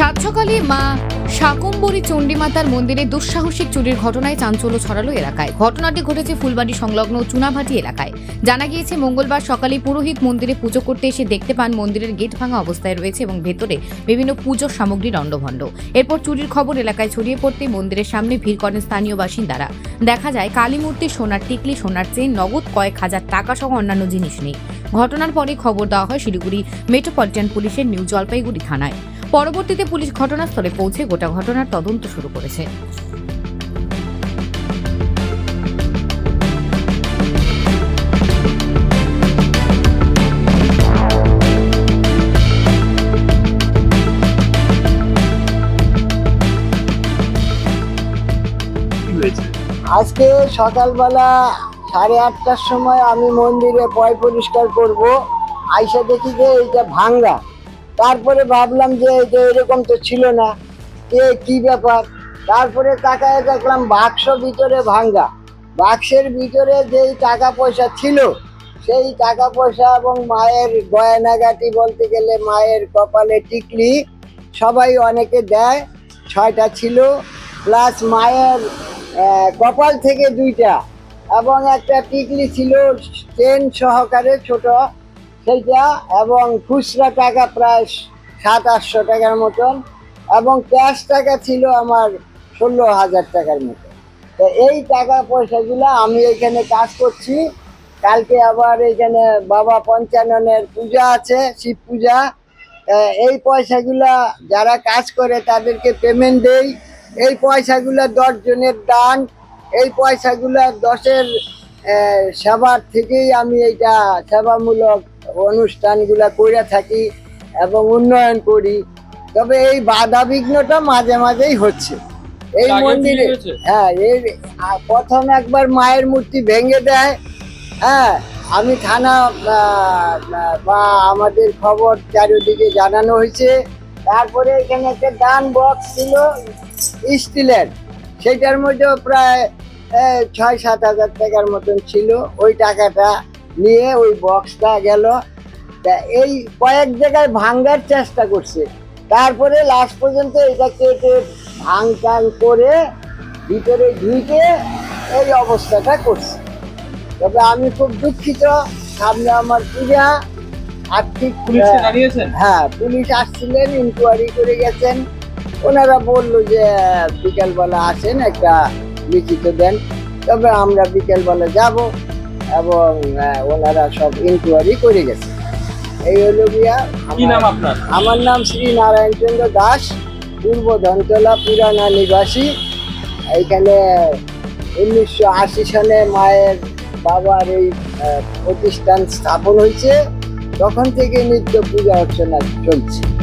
সাত সকালে মা শাকম্বরী চণ্ডীমাতার মন্দিরে দুঃসাহসিক চুরির ঘটনায় চাঞ্চল্য ছড়ালো এলাকায়। ঘটনাটি ঘটেছে ফুলবাড়ি সংলগ্ন চুনাভাটি এলাকায়। জানা গিয়েছে, মঙ্গলবার সকালে পুরোহিত মন্দিরে পুজো করতে এসে দেখতে পান মন্দিরের গেট ভাঙা অবস্থায় রয়েছে এবং ভেতরে বিভিন্ন পুজোর সামগ্রী রণ্ডভণ্ড এরপর চুরির খবর এলাকায় ছড়িয়ে পড়তে মন্দিরের সামনে ভিড় করেন স্থানীয় বাসিন্দারা। দেখা যায় কালী মূর্তি সোনার টিকলি, সোনার চেন, নগদ কয়েক হাজার টাকা সহ অন্যান্য জিনিস নেই। ঘটনার পরে খবর দেওয়া হয় শিলিগুড়ি মেট্রোপলিটন পুলিশের নিউ জলপাইগুড়ি থানায়। পরবর্তীতে পুলিশ ঘটনাস্থলে পৌঁছে গোটা ঘটনার তদন্ত শুরু করেছে। আজকে সকালবেলা সাড়ে আটটার সময় আমি মন্দিরে পয় পরিষ্কার করব। আইসা দেখি যে এইটা ভাঙ্গা তারপরে ভাবলাম যে এরকম তো ছিল না, এ কি ব্যাপার? তারপরে তাকায় দেখলাম বাক্স ভিতরে ভাঙ্গা। বাক্সের ভিতরে যেই টাকা পয়সা ছিল, সেই টাকা পয়সা এবং মায়ের গয়নাগাটি বলতে গেলে মায়ের কপালে টিকলি সবাই অনেকে দেয়, ছয়টা ছিল, প্লাস মায়ের কপাল থেকে দুইটা এবং একটা টিকলি ছিল চেন সহকারে ছোট সেইটা এবং খুচরা টাকা প্রায় সাত, আটশো টাকার মতন এবং ক্যাশ টাকা ছিল আমার ষোলো হাজার টাকার মতো। তো এই টাকা পয়সাগুলো আমি এখানে কাজ করছি। কালকে আবার এখানে বাবা পঞ্চাননের পূজা আছে, শিব পূজা। এই পয়সাগুলা যারা কাজ করে তাদেরকে পেমেন্ট দেই। এই পয়সাগুলো দশজনের দান। এই পয়সাগুলো দশের সেবার থেকেই আমি এইটা সেবামূলক অনুষ্ঠানগুলা করে থাকি এবং উন্নয়ন করি তবে এই বাধা বিঘ্নটা মাঝে মাঝেই হচ্ছে। এই মন্দিরে হ্যাঁ এই প্রথম একবার মায়ের মূর্তি ভেঙে দেয়। হ্যাঁ আমি থানা বা আমাদের খবর চারিদিকে জানানো হয়েছে। তারপরে এখানে একটা দান বক্স ছিল স্টিলের। সেটার মধ্যে প্রায় ছয় সাত হাজার টাকার মতন ছিল ওই টাকাটা। নিয়ে ওই বক্সটা গেল। তা এই কয়েক জায়গায় ভাঙ্গার চেষ্টা করছে। তারপরে লাস্ট পর্যন্ত এটা কেটে ভাঙ টাং করে ভিতরে ঢুকে এই অবস্থাটা করছে। তবে আমি খুব দুঃখিত সামনে আমার পূজা আর্থিক হ্যাঁ পুলিশ আসছিলেন ইনকোয়ারি করে গেছেন। ওনারা বলল যে বিকেলবেলা আসেন একটা লিখিত দেন। তবে আমরা বিকেলবেলা যাব। এবং ওনারা সব ইনকোয়ারি করে গেছে। এই হলো গিয়া কি নাম আমার- আপনার? আমার নাম শ্রী নারায়ণচন্দ্র দাস পূর্ব ধনতলা পুরানা নিবাসী। এইখানে উনিশশো আশি সালে মায়ের বাবার এই প্রতিষ্ঠান স্থাপন হয়েছে। তখন থেকে নিত্য পূজা অর্চনা চলছে।